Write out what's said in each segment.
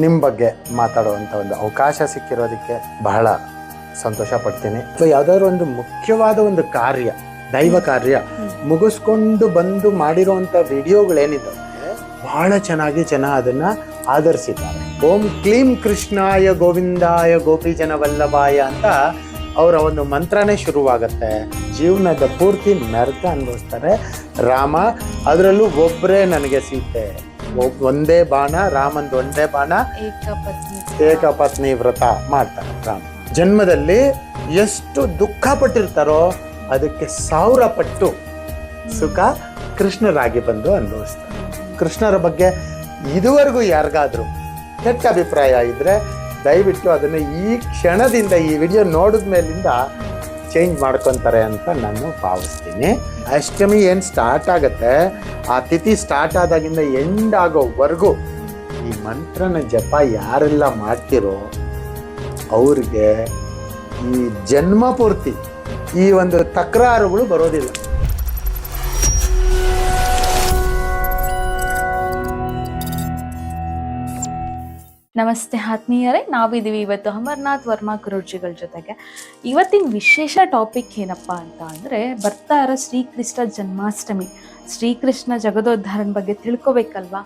ನಿಮ್ಮ ಬಗ್ಗೆ ಮಾತಾಡುವಂಥ ಒಂದು ಅವಕಾಶ ಸಿಕ್ಕಿರೋದಕ್ಕೆ ಬಹಳ ಸಂತೋಷ ಪಡ್ತೀನಿ. ಸೊ ಯಾವುದಾದ್ರು ಒಂದು ಮುಖ್ಯವಾದ ಒಂದು ಕಾರ್ಯ, ದೈವ ಕಾರ್ಯ ಮುಗಿಸ್ಕೊಂಡು ಬಂದು ಮಾಡಿರುವಂಥ ವಿಡಿಯೋಗಳೇನಿದ್ದಾವೆ ಬಹಳ ಚೆನ್ನಾಗಿ ಜನ ಅದನ್ನ ಆಧರಿಸಿದ್ದಾರೆ. ಓಂ ಕ್ಲೀಂ ಕೃಷ್ಣಾಯ ಗೋವಿಂದಾಯ ಗೋಪೀಜನ ವಲ್ಲಭಾಯ ಅಂತ ಅವರ ಒಂದು ಮಂತ್ರನೇ ಶುರುವಾಗುತ್ತೆ. ಜೀವನದ ಪೂರ್ತಿ ನರ್ಕ ಅನುಭವಿಸ್ತಾರೆ ರಾಮ, ಅದರಲ್ಲೂ ಒಬ್ಬರೇ ನನಗೆ ಸೀತೆ. ಒಂದೇ ಬಾಣ ರಾಮಂದು ಒಂದೇ ಬಾಣ ಏಕಪತ್ನಿ ಏಕ ವ್ರತ ಮಾಡ್ತಾರೆ ರಾಮ. ಜನ್ಮದಲ್ಲಿ ಎಷ್ಟು ದುಃಖ ಪಟ್ಟಿರ್ತಾರೋ ಅದಕ್ಕೆ ಸಾವಿರ ಪಟ್ಟು ಸುಖ ಕೃಷ್ಣರಾಗಿ ಬಂದು ಅನುಭವಿಸ್ತಾರೆ. ಕೃಷ್ಣರ ಬಗ್ಗೆ ಇದುವರೆಗೂ ಯಾರಿಗಾದ್ರೂ ಕೆಟ್ಟ ಅಭಿಪ್ರಾಯ ಇದ್ರೆ ದಯವಿಟ್ಟು ಅದನ್ನು ಈ ಕ್ಷಣದಿಂದ ಈ ವಿಡಿಯೋ ನೋಡಿದ ಮೇಲಿಂದ ಚೇಂಜ್ ಮಾಡ್ಕೊತಾರೆ ಅಂತ ನಾನು ಭಾವಿಸ್ತೀನಿ. ಅಷ್ಟಮಿ ಏನು ಸ್ಟಾರ್ಟ್ ಆಗುತ್ತೆ? ಆ ತಿಥಿ ಸ್ಟಾರ್ಟ್ ಆದಾಗಿಂದ ಎಂಡ್ ಆಗೋವರೆಗೂ ಈ ಮಂತ್ರನ ಜಪ ಯಾರೆಲ್ಲ ಮಾಡ್ತಿರೋ ಅವ್ರಿಗೆ ಈ ಜನ್ಮ ಪೂರ್ತಿ ಈ ಒಂದು ತಕರಾರುಗಳು ಬರೋದಿಲ್ಲ. ನಮಸ್ತೆ ಆತ್ಮೀಯರೇ ನಾವಿದ್ದೀವಿ ಇವತ್ತು ಅಮರ್ನಾಥ್ ವರ್ಮಾ ಗುರುಜಿಗಳ ಜೊತೆಗೆ. ಇವತ್ತಿನ ವಿಶೇಷ ಟಾಪಿಕ್ ಏನಪ್ಪ ಅಂತ ಅಂದರೆ ಬರ್ತಾ ಇರೋ ಶ್ರೀಕೃಷ್ಣ ಜನ್ಮಾಷ್ಟಮಿ. ಶ್ರೀಕೃಷ್ಣ ಜಗದೋದ್ಧಾರನ ಬಗ್ಗೆ ತಿಳ್ಕೊಬೇಕಲ್ವಾ?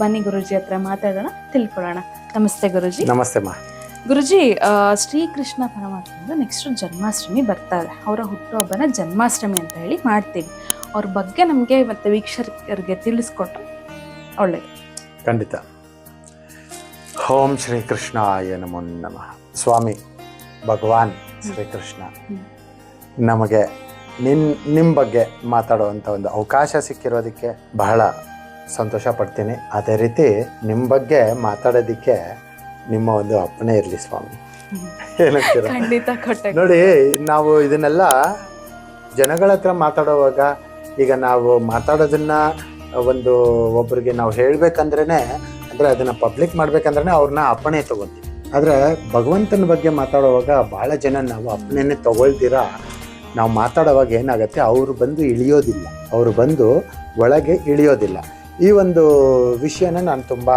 ಬನ್ನಿ ಗುರುಜಿ ಹತ್ರ ಮಾತಾಡೋಣ ತಿಳ್ಕೊಳ್ಳೋಣ. ನಮಸ್ತೆ ಗುರುಜಿ. ನಮಸ್ತೆ ಮಾ. ಗುರುಜಿ ಶ್ರೀಕೃಷ್ಣ ಪರಮಾತ್ಮಂದು ನೆಕ್ಸ್ಟ್ ಜನ್ಮಾಷ್ಟಮಿ ಬರ್ತಾ ಇದೆ ಅವರ ಹುಟ್ಟುಹಬ್ಬನ ಜನ್ಮಾಷ್ಟಮಿ ಅಂತ ಹೇಳಿ ಮಾಡ್ತೀವಿ. ಅವ್ರ ಬಗ್ಗೆ ನಮಗೆ ಮತ್ತೆ ವೀಕ್ಷಕರಿಗೆ ತಿಳಿಸ್ಕೊಟ್ಟು ಒಳ್ಳೇದು. ಖಂಡಿತ. ಓಂ ಶ್ರೀಕೃಷ್ಣಾಯ ನಮೋ ನಮಃ. ಸ್ವಾಮಿ ಭಗವಾನ್ ಶ್ರೀಕೃಷ್ಣ. ನಮಗೆ ನಿನ್ ನಿಮ್ಮ ಬಗ್ಗೆ ಮಾತಾಡುವಂಥ ಒಂದು ಅವಕಾಶ ಸಿಕ್ಕಿರೋದಕ್ಕೆ ಬಹಳ ಸಂತೋಷ ಪಡ್ತೀನಿ. ಅದೇ ರೀತಿ ನಿಮ್ಮ ಬಗ್ಗೆ ಮಾತಾಡೋದಕ್ಕೆ ನಿಮ್ಮ ಒಂದು ಅಪ್ಪಣೆ ಇರಲಿ ಸ್ವಾಮಿ. ಏನಂತೀರ ನೋಡಿ ನಾವು ಇದನ್ನೆಲ್ಲ ಜನಗಳ ಹತ್ರ ಮಾತಾಡುವಾಗ ಈಗ ನಾವು ಮಾತಾಡೋದನ್ನ ಒಂದು ಒಬ್ಬರಿಗೆ ನಾವು ಹೇಳ್ಬೇಕಂದ್ರೇನೆ ಅಂದ್ರೆ ಅದನ್ನ ಪಬ್ಲಿಕ್ ಮಾಡ್ಬೇಕಂದ್ರೆ ಅವ್ರನ್ನ ಅಪ್ಪಣೆ ತಗೊಂತೀವಿ. ಆದ್ರೆ ಭಗವಂತನ ಬಗ್ಗೆ ಮಾತಾಡುವಾಗ ಬಹಳ ಜನ ನಾವು ಅಪ್ಪಣೆನೆ ತಗೊಳ್ದಿರಾ? ನಾವು ಮಾತಾಡುವಾಗ ಏನಾಗುತ್ತೆ? ಅವರು ಬಂದು ಇಳಿಯೋದಿಲ್ಲ. ಅವರು ಬಂದು ಒಳಗೆ ಇಳಿಯೋದಿಲ್ಲ. ಈ ಒಂದು ವಿಷಯನ ನಾನು ತುಂಬ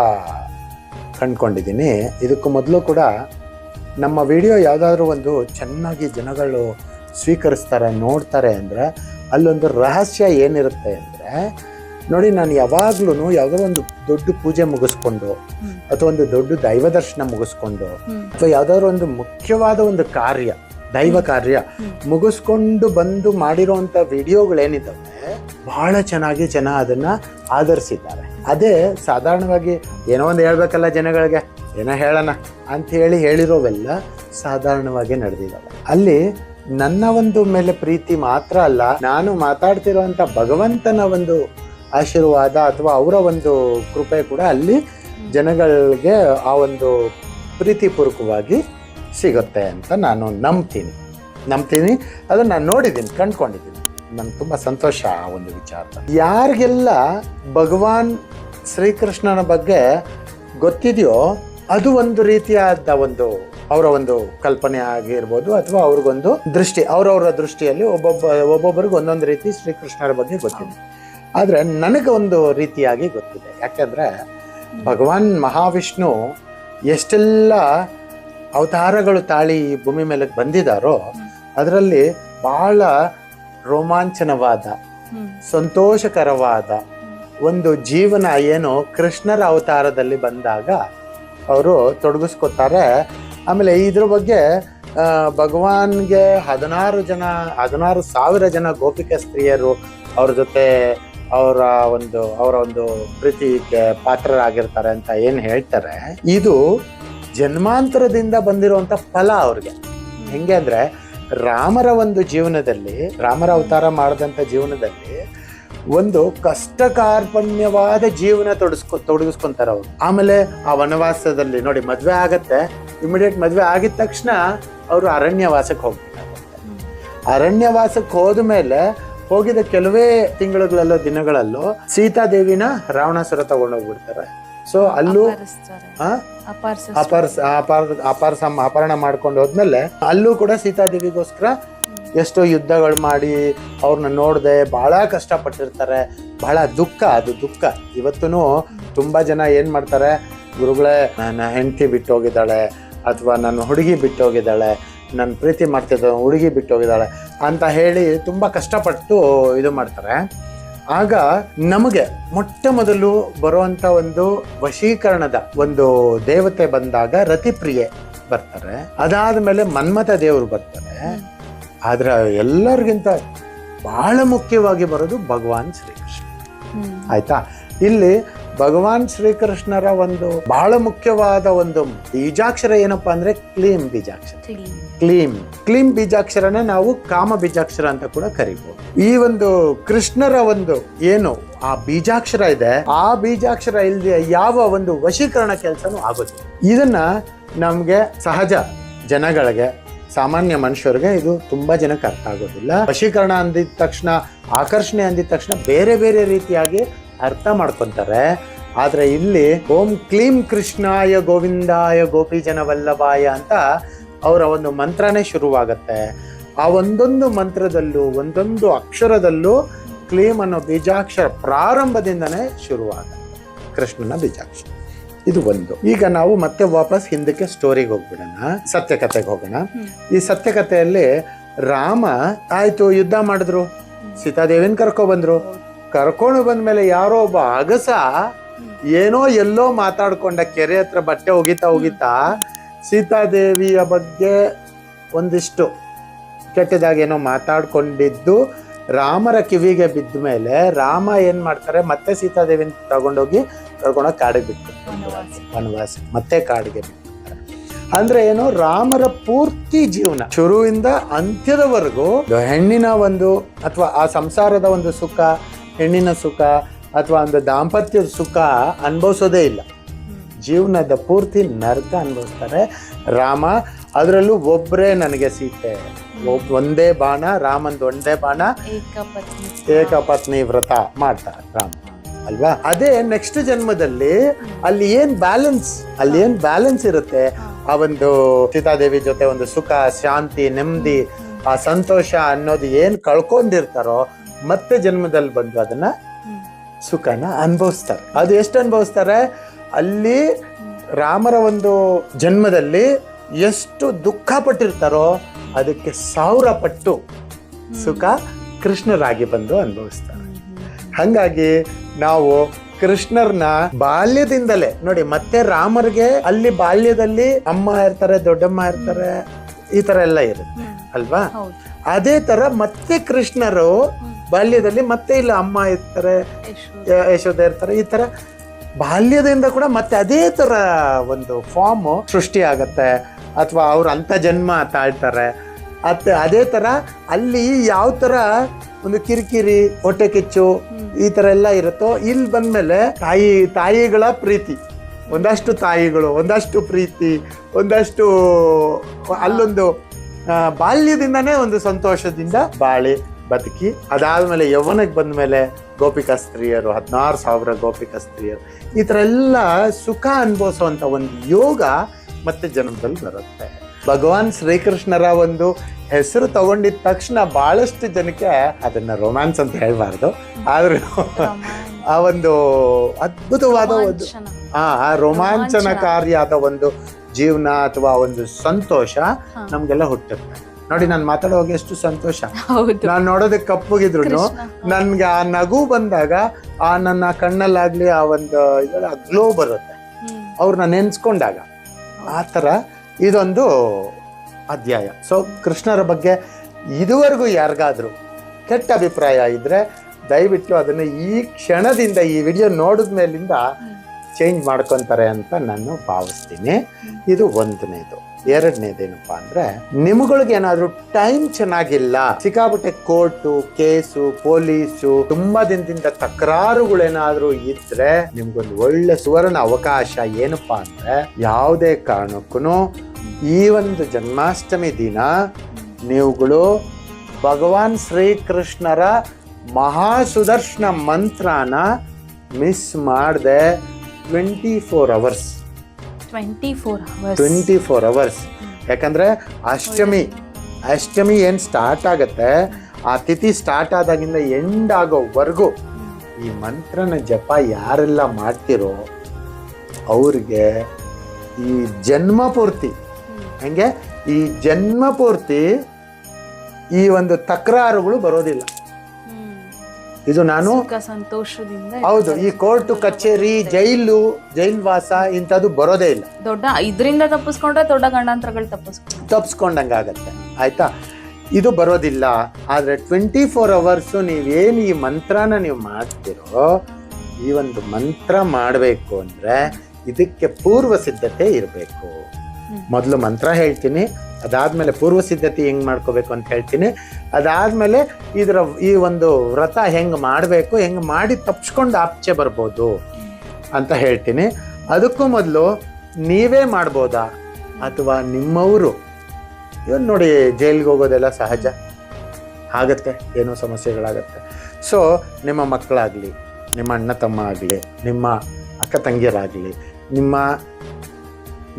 ಕಂಡ್ಕೊಂಡಿದ್ದೀನಿ. ಇದಕ್ಕೂ ಮೊದಲು ಕೂಡ ನಮ್ಮ ವಿಡಿಯೋ ಯಾವುದಾದ್ರೂ ಒಂದು ಚೆನ್ನಾಗಿ ಜನಗಳು ಸ್ವೀಕರಿಸ್ತಾರೆ, ನೋಡ್ತಾರೆ ಅಂದರೆ ಅಲ್ಲೊಂದು ರಹಸ್ಯ ಏನಿರುತ್ತೆ ಅಂದರೆ ನೋಡಿ ನಾನು ಯಾವಾಗ್ಲೂ ಯಾವುದೋ ಒಂದು ದೊಡ್ಡ ಪೂಜೆ ಮುಗಿಸ್ಕೊಂಡು. ಅಥವಾ ಒಂದು ದೊಡ್ಡ ದೈವ ದರ್ಶನ ಮುಗಿಸ್ಕೊಂಡು. ಅಥವಾ ಯಾವ್ದಾದ್ರು ಒಂದು ಮುಖ್ಯವಾದ ಒಂದು ಕಾರ್ಯ ದೈವ ಕಾರ್ಯ ಮುಗಿಸ್ಕೊಂಡು ಬಂದು ಮಾಡಿರೋಂಥ ವಿಡಿಯೋಗಳೇನಿದ್ದಾವೆ ಬಹಳ ಚೆನ್ನಾಗಿ ಜನ ಅದನ್ನ ಆಧರಿಸಿದ್ದಾರೆ ಅದೇ ಸಾಧಾರಣವಾಗಿ ಏನೋ ಒಂದು ಹೇಳ್ಬೇಕಲ್ಲ ಜನಗಳಿಗೆ ಏನೋ ಹೇಳೋಣ ಅಂತ ಹೇಳಿ ಹೇಳಿರೋವೆಲ್ಲ ಸಾಧಾರಣವಾಗಿ ನಡೆದಿದ್ದಾವೆ ಅಲ್ಲಿ ನನ್ನ ಒಂದು ಮೇಲೆ ಪ್ರೀತಿ ಮಾತ್ರ ಅಲ್ಲ ನಾನು ಮಾತಾಡ್ತಿರುವಂತ ಭಗವಂತನ ಒಂದು ಆಶೀರ್ವಾದ ಅಥವಾ ಅವರ ಒಂದು ಕೃಪೆ ಕೂಡ ಅಲ್ಲಿ ಜನಗಳಿಗೆ ಆ ಒಂದು ಪ್ರೀತಿಪೂರ್ವಕವಾಗಿ ಸಿಗುತ್ತೆ ಅಂತ ನಾನು ನಂಬ್ತೀನಿ. ನಂಬ್ತೀನಿ. ಅದನ್ನು ನಾನು ನೋಡಿದ್ದೀನಿ, ಕಂಡ್ಕೊಂಡಿದ್ದೀನಿ. ನನಗೆ ತುಂಬ ಸಂತೋಷ ಆ ಒಂದು ವಿಚಾರ ಯಾರಿಗೆಲ್ಲ ಭಗವಾನ್ ಶ್ರೀಕೃಷ್ಣನ ಬಗ್ಗೆ ಗೊತ್ತಿದೆಯೋ, ಅದು ಒಂದು ರೀತಿಯಾದ ಒಂದು ಅವರ ಒಂದು ಕಲ್ಪನೆ ಆಗಿರ್ಬೋದು ಅಥವಾ ಅವ್ರಿಗೊಂದು ದೃಷ್ಟಿ, ಅವರವರ ದೃಷ್ಟಿಯಲ್ಲಿ ಒಬ್ಬೊಬ್ಬ ಒಬ್ಬೊಬ್ಬರಿಗೆ ಒಂದೊಂದು ರೀತಿ ಶ್ರೀಕೃಷ್ಣರ ಬಗ್ಗೆ ಗೊತ್ತಿದೆ. ಆದರೆ ನನಗೆ ಒಂದು ರೀತಿಯಾಗಿ ಗೊತ್ತಿದೆ. ಯಾಕೆಂದರೆ ಭಗವಾನ್ ಮಹಾವಿಷ್ಣು ಎಷ್ಟೆಲ್ಲ ಅವತಾರಗಳು ತಾಳಿ ಈ ಭೂಮಿ ಮೇಲೆ ಬಂದಿದ್ದಾರೋ ಅದರಲ್ಲಿ ಬಹಳ ರೋಮಾಂಚನವಾದ ಸಂತೋಷಕರವಾದ ಒಂದು ಜೀವನ ಏನು ಕೃಷ್ಣರ ಅವತಾರದಲ್ಲಿ ಬಂದಾಗ ಅವರು ತೊಡಗಿಸ್ಕೊತಾರೆ. ಆಮೇಲೆ ಇದ್ರ ಬಗ್ಗೆ ಭಗವಾನ್ಗೆ ಹದಿನಾರು ಜನ ಹದಿನಾರು ಸಾವಿರ ಜನ ಗೋಪಿಕ ಸ್ತ್ರೀಯರು ಅವ್ರ ಜೊತೆ ಅವರ ಒಂದು ಅವರ ಒಂದು ಪ್ರೀತಿ ಪಾತ್ರರಾಗಿರ್ತಾರೆ ಅಂತ ಏನು ಹೇಳ್ತಾರೆ, ಇದು ಜನ್ಮಾಂತರದಿಂದ ಬಂದಿರುವಂತ ಫಲ ಅವ್ರಿಗೆ ಹೆಂಗೆ ಅಂದ್ರೆ, ರಾಮರ ಒಂದು ಜೀವನದಲ್ಲಿ, ರಾಮರ ಅವತಾರ ಮಾಡಿದಂಥ ಜೀವನದಲ್ಲಿ ಒಂದು ಕಷ್ಟ ಕಾರ್ಪಣ್ಯವಾದ ಜೀವನ ತೊಡಸ್ಕೊ, ತೊಡಗಿಸ್ಕೊಂತಾರೆ ಅವರು ಆಮೇಲೆ ಆ ವನವಾಸದಲ್ಲಿ ನೋಡಿ ಮದುವೆ ಆಗತ್ತೆ ಇಮಿಡಿಯೇಟ್ ಮದುವೆ ಆಗಿದ ತಕ್ಷಣ ಅವರು ಅರಣ್ಯವಾಸಕ್ಕೆ ಹೋಗ್ಬೇಕಾಗುತ್ತೆ. ಅರಣ್ಯವಾಸಕ್ಕೆ ಹೋದ ಮೇಲೆ ಹೋಗಿದ ಕೆಲವೇ ತಿಂಗಳುಗಳಲ್ಲೋ ದಿನಗಳಲ್ಲೋ ಸೀತಾದೇವಿನ ರಾವಣಾಸುರ ತಗೊಂಡೋಗ್ಬಿಡ್ತಾರೆ. ಸೊ ಅಲ್ಲೂ ಅಪಾರ ಅಪಾರ ಅಪಹರಣ ಮಾಡ್ಕೊಂಡು ಹೋದ್ಮೇಲೆ ಅಲ್ಲೂ ಕೂಡ ಸೀತಾದೇವಿಗೋಸ್ಕರ ಎಷ್ಟೋ ಯುದ್ಧಗಳು ಮಾಡಿ ಅವ್ರನ್ನ ನೋಡದೆ ಬಹಳ ಕಷ್ಟಪಟ್ಟಿರ್ತಾರೆ. ಬಹಳ ದುಃಖ ಅದು ದುಃಖ. ಇವತ್ತೂ ತುಂಬ ಜನ ಏನು ಮಾಡ್ತಾರೆ? ಗುರುಗಳೇ ನನ್ನ ಹೆಂಡತಿ ಬಿಟ್ಟು ಹೋಗಿದ್ದಾಳೆ ಅಥವಾ ನನ್ನ ಹುಡುಗಿ ಬಿಟ್ಟು ಹೋಗಿದ್ದಾಳೆ ನನ್ನ ಪ್ರೀತಿ ಮಾಡ್ತಿದ್ದ ಹುಡುಗಿ ಬಿಟ್ಟು ಹೋಗಿದ್ದಾಳೆ ಅಂತ ಹೇಳಿ ತುಂಬ ಕಷ್ಟಪಟ್ಟು ಇದು ಮಾಡ್ತಾರೆ. ಆಗ ನಮಗೆ ಮೊಟ್ಟ ಮೊದಲು ಬರುವಂತ ಒಂದು ವಶೀಕರಣದ ಒಂದು ದೇವತೆ ಬಂದಾಗ ರತಿಪ್ರಿಯೆ ಬರ್ತಾರೆ. ಅದಾದ ಮೇಲೆ ಮನ್ಮಥ ದೇವರು ಬರ್ತಾರೆ. ಆದರೆ ಎಲ್ಲರಿಗಿಂತ ಬಹಳ ಮುಖ್ಯವಾಗಿ ಬರೋದು ಭಗವಾನ್ ಶ್ರೀಕೃಷ್ಣ. ಆಯ್ತಾ? ಇಲ್ಲಿ ಭಗವಾನ್ ಶ್ರೀಕೃಷ್ಣರ ಒಂದು ಬಹಳ ಮುಖ್ಯವಾದ ಒಂದು ಬೀಜಾಕ್ಷರ ಏನಪ್ಪಾ ಅಂದ್ರೆ ಕ್ಲೀಮ್ ಬೀಜಾಕ್ಷರ. ಕ್ಲೀಮ್ ಕ್ಲೀಮ್ ಬೀಜಾಕ್ಷರನ ನಾವು ಕಾಮ ಬೀಜಾಕ್ಷರ ಅಂತ ಕೂಡ ಕರಿಬಹುದು ಈ ಒಂದು ಕೃಷ್ಣರ ಒಂದು ಏನು ಆ ಬೀಜಾಕ್ಷರ ಇದೆ ಆ ಬೀಜಾಕ್ಷರ ಇಲ್ಲದೆ ಯಾವ ಒಂದು ವಶೀಕರಣ ಕೆಲಸನೂ ಆಗುತ್ತೆ ಇದನ್ನ ನಮ್ಗೆ ಸಹಜ ಜನಗಳಿಗೆ ಸಾಮಾನ್ಯ ಮನುಷ್ಯರಿಗೆ ಇದು ತುಂಬಾ ಜನಕ್ಕೆ ಅರ್ಥ ಆಗೋದಿಲ್ಲ. ವಶೀಕರಣ ಅಂದಿದ ತಕ್ಷಣ ಆಕರ್ಷಣೆ ಅಂದಿದ ತಕ್ಷಣ ಬೇರೆ ಬೇರೆ ರೀತಿಯಾಗಿ ಅರ್ಥ ಮಾಡ್ಕೊಂತಾರೆ. ಆದರೆ ಇಲ್ಲಿ ಓಂ ಕ್ಲೀಂ ಕೃಷ್ಣಾಯ ಗೋವಿಂದಾಯ ಗೋಪಿ ಜನ ವಲ್ಲಭಾಯ ಅಂತ ಅವರ ಒಂದು ಮಂತ್ರನೇ ಶುರುವಾಗತ್ತೆ. ಆ ಒಂದೊಂದು ಮಂತ್ರದಲ್ಲೂ ಒಂದೊಂದು ಅಕ್ಷರದಲ್ಲೂ ಕ್ಲೀಮ್ ಅನ್ನೋ ಬೀಜಾಕ್ಷರ ಪ್ರಾರಂಭದಿಂದನೇ ಶುರುವಾಗುತ್ತೆ. ಕೃಷ್ಣನ ಬೀಜಾಕ್ಷರ. ಇದು ಒಂದು. ಈಗ ನಾವು ಮತ್ತೆ ವಾಪಸ್ ಹಿಂದಕ್ಕೆ ಸ್ಟೋರಿಗೆ ಹೋಗ್ಬಿಡೋಣ. ಸತ್ಯಕಥೆಗೆ ಹೋಗೋಣ. ಈ ಸತ್ಯಕಥೆಯಲ್ಲಿ ರಾಮ ಆಯಿತು ಯುದ್ಧ ಮಾಡಿದ್ರು. ಸೀತಾದೇವಿನ ಕರ್ಕೊಂಡ್ಬಂದ್ರು ಬಂದ್ರು. ಕರ್ಕೊಂಡು ಬಂದ್ಮೇಲೆ ಯಾರೋ ಒಬ್ಬ ಅಗಸ ಏನೋ ಎಲ್ಲೋ ಮಾತಾಡ್ಕೊಂಡ ಕೆರೆ ಹತ್ರ ಬಟ್ಟೆ ಒಗಿತಾ ಒಗಿತಾ ಸೀತಾದೇವಿಯ ಬಗ್ಗೆ ಒಂದಿಷ್ಟು ಕೆಟ್ಟದಾಗೇನೋ ಮಾತಾಡ್ಕೊಂಡಿದ್ದು ರಾಮರ ಕಿವಿಗೆ ಬಿದ್ದ ಮೇಲೆ ರಾಮ ಏನ್ ಮಾಡ್ತಾರೆ? ಮತ್ತೆ ಸೀತಾದೇವಿನ ತಗೊಂಡೋಗಿ ಕರ್ಕೊಂಡೋಗಿ ಕಾಡಿಗೆ ಬಿಟ್ಟು ವನವಾಸ. ವನವಾಸ. ಮತ್ತೆ ಕಾಡಿಗೆ ಬಿಟ್ಟು ಅಂದ್ರೆ ಏನು? ರಾಮರ ಪೂರ್ತಿ ಜೀವನ. ಶುರುವಿಂದ ಅಂತ್ಯದವರೆಗೂ ಹೆಣ್ಣಿನ ಒಂದು ಅಥವಾ ಆ ಸಂಸಾರದ ಒಂದು ಸುಖ ಹೆಣ್ಣಿನ ಸುಖ ಅಥವಾ ಒಂದು ದಾಂಪತ್ಯದ ಸುಖ ಅನುಭವಿಸೋದೇ ಇಲ್ಲ. ಜೀವನದ ಪೂರ್ತಿ ನರ್ಕ ಅನುಭವಿಸ್ತಾರೆ. ರಾಮ ಅದರಲ್ಲೂ ಒಬ್ಬರೇ ನನಗೆ ಸೀತೆ. ಒಂದೇ ಬಾಣ ರಾಮಂದು ಒಂದೇ ಬಾಣ. ಏಕಪತ್ನಿ ಏಕಪತ್ನಿ ವ್ರತ ಮಾಡ್ತಾರೆ ರಾಮ. ಅಲ್ವಾ? ಅದೇ ನೆಕ್ಸ್ಟ್ ಜನ್ಮದಲ್ಲಿ ಅಲ್ಲಿ ಏನ್ ಬ್ಯಾಲೆನ್ಸ್ ಅಲ್ಲಿ ಏನ್ ಬ್ಯಾಲೆನ್ಸ್ ಇರುತ್ತೆ? ಆ ಒಂದು ಸೀತಾದೇವಿ ಜೊತೆ ಒಂದು ಸುಖ ಶಾಂತಿ ನೆಮ್ಮದಿ ಆ ಸಂತೋಷ ಅನ್ನೋದು ಏನ್ ಕಳ್ಕೊಂಡಿರ್ತಾರೋ ಮತ್ತೆ ಜನ್ಮದಲ್ಲಿ ಬಂದು ಅದನ್ನ ಸುಖನ ಅನುಭವಿಸ್ತಾರೆ. ಅದು ಎಷ್ಟು ಅನುಭವಿಸ್ತಾರೆ? ಅಲ್ಲಿ ರಾಮರ ಒಂದು ಜನ್ಮದಲ್ಲಿ ಎಷ್ಟು ದುಃಖ ಪಟ್ಟಿರ್ತಾರೋ ಅದಕ್ಕೆ ಸಾವಿರ ಪಟ್ಟು ಸುಖ ಕೃಷ್ಣರಾಗಿ ಬಂದು ಅನುಭವಿಸ್ತಾರೆ. ಹಂಗಾಗಿ ನಾವು ಕೃಷ್ಣರ್ನ ಬಾಲ್ಯದಿಂದಲೇ ನೋಡಿ ಮತ್ತೆ ರಾಮರಿಗೆ ಅಲ್ಲಿ ಬಾಲ್ಯದಲ್ಲಿ ಅಮ್ಮ ಇರ್ತಾರೆ, ದೊಡ್ಡಮ್ಮ ಇರ್ತಾರೆ ಈ ತರ ಎಲ್ಲ ಇರುತ್ತೆ. ಅಲ್ವಾ? ಅದೇ ತರ ಮತ್ತೆ ಕೃಷ್ಣರು ಬಾಲ್ಯದಲ್ಲಿ ಮತ್ತೆ ಇಲ್ಲ ಅಮ್ಮ ಇರ್ತಾರೆ ಯಶೋಧ. ಇರ್ತಾರೆ ಈ ತರ ಬಾಲ್ಯದಿಂದ ಕೂಡ ಮತ್ತೆ ಅದೇ ತರ ಒಂದು ಫಾರ್ಮ್ ಸೃಷ್ಟಿ ಆಗತ್ತೆ. ಅಥವಾ ಅವ್ರ ಅಂತ ಜನ್ಮ ತಾಳ್ತಾರೆ. ಅತ್ತೆ ಅದೇ ತರ ಅಲ್ಲಿ ಯಾವ ತರ ಒಂದು ಕಿರಿಕಿರಿ ಹೊಟ್ಟೆ ಕಿಚ್ಚು ಈ ತರ ಎಲ್ಲ ಇರುತ್ತೋ ಇಲ್ಲಿ ಬಂದ್ಮೇಲೆ ತಾಯಿ ತಾಯಿಗಳ ಪ್ರೀತಿ. ಒಂದಷ್ಟು ತಾಯಿಗಳು, ಒಂದಷ್ಟು ಪ್ರೀತಿ, ಒಂದಷ್ಟು ಅಲ್ಲೊಂದು ಬಾಲ್ಯದಿಂದನೇ ಒಂದು ಸಂತೋಷದಿಂದ ಬಾಳಿ ಬದುಕಿ, ಅದಾದಮೇಲೆ ಯೌವನಕ್ಕೆ ಬಂದ್ಮೇಲೆ ಗೋಪಿಕಾ ಸ್ತ್ರೀಯರು, ಹದಿನಾರು ಸಾವಿರ ಗೋಪಿಕಾ ಸ್ತ್ರೀಯರು, ಈ ಥರ ಎಲ್ಲ ಸುಖ ಅನುಭವಿಸುವಂಥ ಒಂದು ಯೋಗ ಮತ್ತೆ ಜನ್ಮದಲ್ಲಿ ಬರುತ್ತೆ. ಭಗವಾನ್ ಶ್ರೀಕೃಷ್ಣರ ಒಂದು ಹೆಸರು ತಗೊಂಡಿದ ತಕ್ಷಣ ಬಹಳಷ್ಟು ಜನಕ್ಕೆ ಅದನ್ನ ರೊಮ್ಯಾನ್ಸ್ ಅಂತ ಹೇಳ್ಬಾರ್ದು. ಆದ್ರೆ ಆ ಒಂದು ಅದ್ಭುತವಾದ ಒಂದು ಆ ಆ ರೋಮಾಂಚನಕಾರಿಯಾದ ಒಂದು ಜೀವನ ಅಥವಾ ಒಂದು ಸಂತೋಷ ನಮಗೆಲ್ಲ ಹುಟ್ಟುತ್ತೆ. ನೋಡಿ ನಾನು ಮಾತಾಡುವಾಗ ಎಷ್ಟು ಸಂತೋಷ. ನಾನು ನೋಡೋದಕ್ಕೆ ಕಪ್ಪುಗಿದ್ರು. ನನ್ಗೆ ಆ ನಗು ಬಂದಾಗ ಆ ನನ್ನ ಕಣ್ಣಲ್ಲಾಗ್ಲಿ ಆ ಒಂದು ಇದೆಲ್ಲ ಗ್ಲೋ ಬರುತ್ತೆ. ಅವ್ರನ್ನ ನೆನ್ಸ್ಕೊಂಡಾಗ ಆ ಥರ ಇದೊಂದು ಅಧ್ಯಾಯ. ಸೊ ಕೃಷ್ಣರ ಬಗ್ಗೆ ಇದುವರೆಗೂ ಯಾರಿಗಾದರೂ ಕೆಟ್ಟ ಅಭಿಪ್ರಾಯ ಇದ್ದರೆ ದಯವಿಟ್ಟು ಅದನ್ನು ಈ ಕ್ಷಣದಿಂದ ಈ ವಿಡಿಯೋ ನೋಡಿದ ಮೇಲಿಂದ ಚೇಂಜ್ ಮಾಡ್ಕೊತಾರೆ ಅಂತ ನಾನು ಭಾವಿಸ್ತೀನಿ. ಇದು ಒಂದನೇದು. ಎರಡನೇದೇನಪ್ಪ ಅಂದ್ರೆ ನಿಮ್ಗಳಿಗೆ ಏನಾದ್ರು ಟೈಮ್ ಚೆನ್ನಾಗಿಲ್ಲ, ಸಿಕ್ಕಾಪಟ್ಟೆ ಕೋರ್ಟು, ಕೇಸು, ಪೊಲೀಸು, ತುಂಬಾ ದಿನದಿಂದ ತಕರಾರುಗಳೇನಾದ್ರೂ ಇದ್ರೆ ನಿಮ್ಗೊಂದು ಒಳ್ಳೆ ಸುವರ್ಣ ಅವಕಾಶ ಏನಪ್ಪಾ ಅಂದ್ರೆ ಯಾವುದೇ ಕಾರಣಕ್ಕೂ ಈ ಒಂದು ಜನ್ಮಾಷ್ಟಮಿ ದಿನ ನೀವುಗಳು ಭಗವಾನ್ ಶ್ರೀಕೃಷ್ಣರ ಮಹಾ ಸುದರ್ಶನ ಮಂತ್ರನ ಮಿಸ್ ಮಾಡದೆ twenty four hours twenty four hours twenty four hours ಯಾಕಂದ್ರೆ ಅಷ್ಟಮಿ ಅಷ್ಟಮಿ ಏನು ಸ್ಟಾರ್ಟ್ ಆಗುತ್ತೆ, ಆ ತಿಥಿ ಸ್ಟಾರ್ಟ್ ಆದಾಗಿಂದ ಎಂಡ್ ಆಗೋವರೆಗೂ ಈ ಮಂತ್ರನ ಜಪ ಯಾರೆಲ್ಲ ಮಾಡ್ತಿರೋ ಅವ್ರಿಗೆ ಈ ಜನ್ಮ ಪೂರ್ತಿ, ಹಂಗೆ ಈ ಜನ್ಮ ಪೂರ್ತಿ ಈ ಒಂದು ತಕರಾರುಗಳು ಬರೋದಿಲ್ಲ. ಇದು ನಾನು ಸಂತೋಷದಿಂದ ಹೌದು ಈ ಕೋರ್ಟು ಕಚೇರಿ ಜೈಲು ಜೈಲ್ ವಾಸ ಇಂಥದ್ದು ಬರೋದೇ ಇಲ್ಲ. ದೊಡ್ಡ ಇದರಿಂದ ತಪ್ಪಿಸ್ಕೊಂಡ್ರೆ ದೊಡ್ಡ ಗಂಡಾಂತರಗಳು ತಪ್ಪಿಸ್ ತಪ್ಪಿಸ್ಕೊಂಡಂಗಾಗತ್ತೆ ಆಗತ್ತೆ ಆಯ್ತಾ? ಇದು ಬರೋದಿಲ್ಲ ಆದರೆ ಟ್ವೆಂಟಿ ಫೋರ್ ಅವರ್ಸು ನೀವೇನು ಈ ಮಂತ್ರನ ನೀವು ಮಾಡ್ತಿರೋ ಈ ಒಂದು ಮಂತ್ರ ಮಾಡಬೇಕು ಅಂದರೆ ಇದಕ್ಕೆ ಪೂರ್ವ ಸಿದ್ಧತೆ ಇರಬೇಕು. ಮೊದಲು ಮಂತ್ರ ಹೇಳ್ತೀನಿ ಅದಾದ್ಮೇಲೆ ಪೂರ್ವ ಸಿದ್ಧತೆ ಹೆಂಗ್ ಮಾಡ್ಕೋಬೇಕು ಅಂತ ಹೇಳ್ತೀನಿ. ಅದಾದಮೇಲೆ ಇದರ ಈ ಒಂದು ವ್ರತ ಹೆಂಗ್ ಮಾಡಬೇಕು, ಹೆಂಗ್ ಮಾಡಿ ತಪ್ಸ್ಕೊಂಡು ಆಪ್ಚೆ ಬರ್ಬೋದು ಅಂತ ಹೇಳ್ತೀನಿ. ಅದಕ್ಕೂ ಮೊದಲು ನೀವೇ ಮಾಡ್ಬೋದಾ? ಅಥವಾ ನಿಮ್ಮವರು? ಇವನ್ ನೋಡಿ ಜೈಲಿಗೆ ಹೋಗೋದೆಲ್ಲ ಸಹಜ. ಆಗತ್ತೆ, ಏನೋ ಸಮಸ್ಯೆಗಳಾಗತ್ತೆ. ಸೊ ನಿಮ್ಮ ಮಕ್ಕಳಾಗಲಿ, ನಿಮ್ಮ ಅಣ್ಣ ತಮ್ಮ ಆಗಲಿ, ನಿಮ್ಮ ಅಕ್ಕ ತಂಗಿಯರಾಗಲಿ, ನಿಮ್ಮ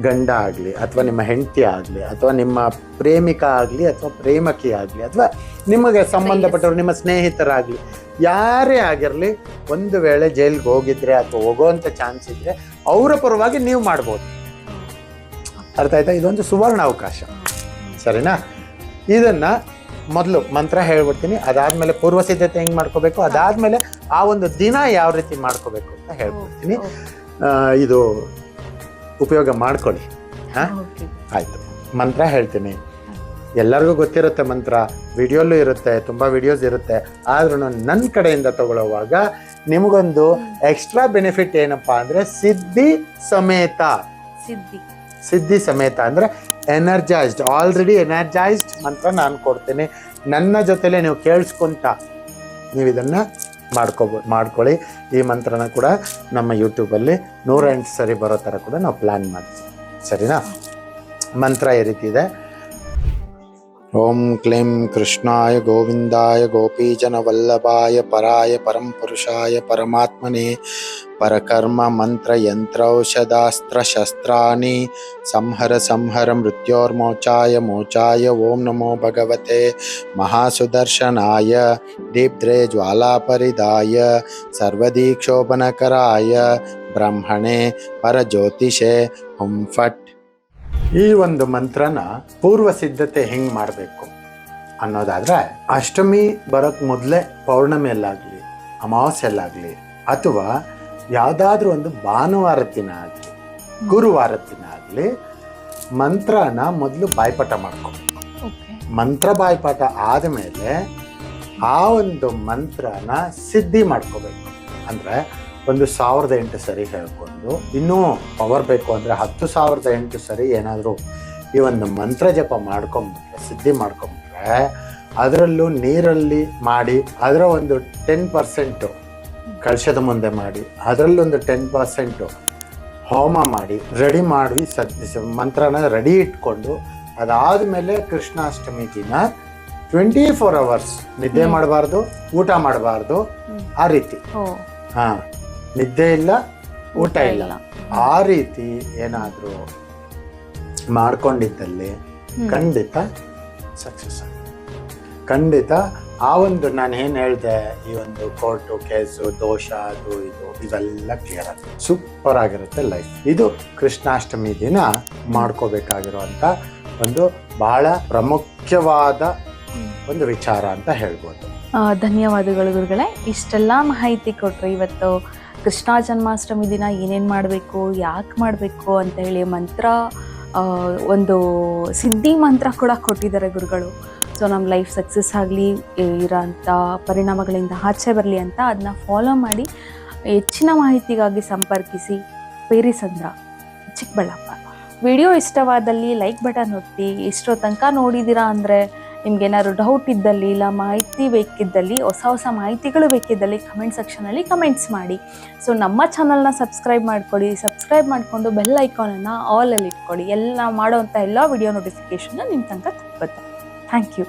ಗಂಡ ಆಗಲಿ ಅಥವಾ ನಿಮ್ಮ ಹೆಂಡತಿ ಆಗಲಿ ಅಥವಾ ನಿಮ್ಮ ಪ್ರೇಮಿಕ ಆಗಲಿ ಅಥವಾ ಪ್ರೇಮಕಿ ಆಗಲಿ ಅಥವಾ ನಿಮಗೆ ಸಂಬಂಧಪಟ್ಟವರು ನಿಮ್ಮ ಸ್ನೇಹಿತರಾಗಲಿ ಯಾರೇ ಆಗಿರಲಿ ಒಂದು ವೇಳೆ ಜೈಲಿಗೆ ಹೋಗಿದ್ರೆ ಅಥವಾ ಹೋಗೋವಂಥ ಚಾನ್ಸ್ ಇದ್ದರೆ ಅವರ ಪರವಾಗಿ ನೀವು ಮಾಡ್ಬೋದು. ಅರ್ಥ ಆಯ್ತಾ? ಇದೊಂದು ಸುವರ್ಣ ಅವಕಾಶ. ಸರಿನಾ? ಇದನ್ನು ಮೊದಲು ಮಂತ್ರ ಹೇಳ್ಬಿಡ್ತೀನಿ. ಅದಾದಮೇಲೆ ಪೂರ್ವ ಸಿದ್ಧತೆ ಹೆಂಗ್ ಮಾಡ್ಕೋಬೇಕು? ಅದಾದಮೇಲೆ ಆ ಒಂದು ದಿನ ಯಾವ ರೀತಿ ಮಾಡ್ಕೋಬೇಕು ಅಂತ ಹೇಳ್ಬಿಡ್ತೀನಿ. ಇದು ಉಪಯೋಗ ಮಾಡ್ಕೊಳ್ಳಿ. ಹಾ? ಆಯ್ತು. ಮಂತ್ರ ಹೇಳ್ತೀನಿ. ಎಲ್ಲರಿಗೂ ಗೊತ್ತಿರುತ್ತೆ ಮಂತ್ರ. ವಿಡಿಯೋಲ್ಲೂ ಇರುತ್ತೆ ತುಂಬ ವಿಡಿಯೋಸ್ ಇರುತ್ತೆ. ಆದ್ರೂ ನನ್ನ ಕಡೆಯಿಂದ ತಗೊಳ್ಳುವಾಗ ನಿಮಗೊಂದು ಎಕ್ಸ್ಟ್ರಾ ಬೆನಿಫಿಟ್ ಏನಪ್ಪ ಅಂದರೆ ಸಿದ್ಧಿ ಸಮೇತ. ಸಿದ್ಧಿ. ಸಿದ್ಧಿ ಸಮೇತ ಅಂದರೆ ಎನರ್ಜೈಸ್ಡ್ ಆಲ್ರೆಡಿ ಎನರ್ಜೈಸ್ಡ್ ಮಂತ್ರ ನಾನು ಕೊಡ್ತೀನಿ. ನನ್ನ ಜೊತೆಲೆ ನೀವು ಕೇಳಿಸ್ಕೊಂತ ನೀವು ಇದನ್ನು ಮಾಡ್ಕೋಬೋ ಮಾಡ್ಕೊಳ್ಳಿ. ಈ ಮಂತ್ರನ ಕೂಡ ನಮ್ಮ ಯೂಟ್ಯೂಬಲ್ಲಿ ನೂರ ಎಂಟು ಸರಿ ಬರೋ ಥರ ಕೂಡ ನಾವು ಪ್ಲ್ಯಾನ್ ಮಾಡ್ತೀವಿ. ಸರಿನಾ? ಮಂತ್ರ ಈ ರೀತಿ ಇದೆ. ಓಂ ಕ್ಲೀಂ ಕೃಷ್ಣಾಯ ಗೋವಿಂದಾಯ ಗೋಪೀಜನವಲ್ಲಭಾಯ ಪರಾಯ ಪರಂ ಪುರುಷಾಯ ಪರಮಾತ್ಮನೆ ಪರಕರ್ಮ ಮಂತ್ರ ಯಂತ್ರೌಷಧಾಸ್ತ್ರ ಶಸ್ತ್ರಾಣಿ ಸಂಹರ ಸಂಹರ ಮೃತ್ಯೋರ್ಮೋಚಾಯ ಮೋಚಾಯ ಓಂ ನಮೋ ಭಗವತೆ ಮಹಾಸುದರ್ಶನಾಯ ದೀಪ್ದ್ರೇ ಜ್ವಾಲಾಪರಿದಾಯ ಸರ್ವದೀಕ್ಷೋಭನಕರಾಯ ಬ್ರಹ್ಮಣೆ ಪರಜ್ಯೋತಿಷೆ ಹುಂ ಫಟ್. ಈ ಒಂದು ಮಂತ್ರನ ಪೂರ್ವ ಸಿದ್ಧತೆ ಹೆಂಗ್ ಮಾಡಬೇಕು ಅನ್ನೋದಾದ್ರೆ ಅಷ್ಟಮಿ ಬರೋಕ್ ಮೊದಲೇ ಪೌರ್ಣಮಿಯಲ್ಲಾಗಲಿ ಅಮಾವಾಸ್ಯಲ್ಲಾಗ್ಲಿ ಅಥವಾ ಯಾವುದಾದ್ರೂ ಒಂದು ಭಾನುವಾರ ದಿನ ಆಗಲಿ ಗುರುವಾರ ದಿನ ಆಗಲಿ ಮಂತ್ರನ ಮೊದಲು ಬಾಯ್ಪಾಠ ಮಾಡ್ಕೋಬೇಕು ಮಂತ್ರ ಬಾಯ್ಪಾಠ ಆದಮೇಲೆ ಆ ಒಂದು ಮಂತ್ರನ ಸಿದ್ಧಿ ಮಾಡ್ಕೋಬೇಕು. ಅಂದರೆ ಒಂದು ಸಾವಿರದ ಎಂಟು ಸರಿ ಹೇಳ್ಕೊಂಡು ಇನ್ನೂ ಪವರ್ ಬೇಕು ಅಂದರೆ ಹತ್ತು ಸಾವಿರದ ಎಂಟು ಸರಿ ಏನಾದರೂ ಈ ಒಂದು ಮಂತ್ರ ಜಪ ಮಾಡ್ಕೊಂಬಿಟ್ರೆ ಸಿದ್ಧಿ ಮಾಡ್ಕೊಂಬಿಟ್ರೆ ಅದರಲ್ಲೂ ನೀರಲ್ಲಿ ಮಾಡಿ ಅದರ ಒಂದು ಟೆನ್ ಪರ್ಸೆಂಟು ಕಳಶದ ಮುಂದೆ ಮಾಡಿ ಅದರಲ್ಲೊಂದು ಟೆನ್ ಪರ್ಸೆಂಟು ಹೋಮ ಮಾಡಿ ರೆಡಿ ಮಾಡಿ ಸದ್ ಮಂತ್ರನ ರೆಡಿ ಇಟ್ಕೊಂಡು ಅದಾದ ಮೇಲೆ ಕೃಷ್ಣಾಷ್ಟಮಿ ದಿನ ಟ್ವೆಂಟಿ ಫೋರ್ ಅವರ್ಸ್ ನಿದ್ದೆ. ಮಾಡಬಾರ್ದು ಊಟ ಮಾಡಬಾರ್ದು ಆ ರೀತಿ. ಹಾಂ ನಿದ್ದೆ ಇಲ್ಲ ಊಟ ಇಲ್ಲ. ಆ ರೀತಿ ಏನಾದರೂ ಮಾಡ್ಕೊಂಡಿದ್ದಲ್ಲಿ. ಖಂಡಿತ ಸಕ್ಸಸ್ ಖಂಡಿತ ಆ ಒಂದು ನಾನು ಏನು ಹೇಳಿದೆ, ಈ ಒಂದು ಕೋರ್ಟು ಕೇಸು ದೋಷ, ಅದು ಇದು, ಇವೆಲ್ಲ ಕ್ಲಿಯರ್ ಆಗುತ್ತೆ ಸೂಪರ್ ಆಗಿರುತ್ತೆ ಲೈಫ್ ಇದು ಕೃಷ್ಣಾಷ್ಟಮಿ ದಿನ ಮಾಡ್ಕೋಬೇಕಾಗಿರುವಂಥ ಒಂದು ಬಹಳ ಪ್ರಮುಖವಾದ ಒಂದು ವಿಚಾರ ಅಂತ ಹೇಳ್ಬೋದು. ಧನ್ಯವಾದಗಳು ಗುರುಗಳೇ. ಇಷ್ಟೆಲ್ಲ ಮಾಹಿತಿ ಕೊಟ್ಟರು ಇವತ್ತು. ಕೃಷ್ಣ ಜನ್ಮಾಷ್ಟಮಿ ದಿನ ಏನೇನು ಮಾಡಬೇಕು, ಯಾಕೆ ಮಾಡಬೇಕು ಅಂತ ಹೇಳಿ ಮಂತ್ರ ಒಂದು ಸಿದ್ಧಿ ಮಂತ್ರ ಕೂಡ ಕೊಟ್ಟಿದ್ದಾರೆ ಗುರುಗಳು. ಸೊ ನಮ್ಮ ಲೈಫ್ ಸಕ್ಸಸ್ ಆಗಲಿ ಇರೋಂಥ ಪರಿಣಾಮಗಳಿಂದ ಆಚೆ ಬರಲಿ ಅಂತ ಅದನ್ನ ಫಾಲೋ ಮಾಡಿ ಹೆಚ್ಚಿನ ಮಾಹಿತಿಗಾಗಿ ಸಂಪರ್ಕಿಸಿ. ಪೇರಿಸಂದ್ರ ಚಿಕ್ಕಬಳ್ಳಾಪುರ. ವಿಡಿಯೋ ಇಷ್ಟವಾದಲ್ಲಿ ಲೈಕ್ ಬಟನ್ ಒತ್ತಿ. ಇಷ್ಟೋ ತನಕ ನೋಡಿದ್ದೀರಾ ಅಂದರೆ ನಿಮ್ಗೇನಾದ್ರು ಡೌಟ್ ಇದ್ದಲ್ಲಿ ಇಲ್ಲ ಮಾಹಿತಿ ಬೇಕಿದ್ದಲ್ಲಿ, ಹೊಸ ಹೊಸ ಮಾಹಿತಿಗಳು ಬೇಕಿದ್ದಲ್ಲಿ ಕಮೆಂಟ್ ಸೆಕ್ಷನಲ್ಲಿ ಕಮೆಂಟ್ಸ್ ಮಾಡಿ. ಸೊ ನಮ್ಮ ಚಾನಲ್ನ ಸಬ್ಸ್ಕ್ರೈಬ್ ಮಾಡ್ಕೊಳ್ಳಿ. ಸಬ್ಸ್ಕ್ರೈಬ್ ಮಾಡಿಕೊಂಡು ಬೆಲ್ ಐಕಾನನ್ನು ಆಲಲ್ಲಿ ಇಟ್ಕೊಳ್ಳಿ. ಎಲ್ಲ ಮಾಡೋವಂಥ ಎಲ್ಲ ವಿಡಿಯೋ ನೋಟಿಫಿಕೇಷನ್ನ ನಿಮ್ಮ ತನಕ ತಪ್ಪುತ್ತೆ ಥ್ಯಾಂಕ್ ಯು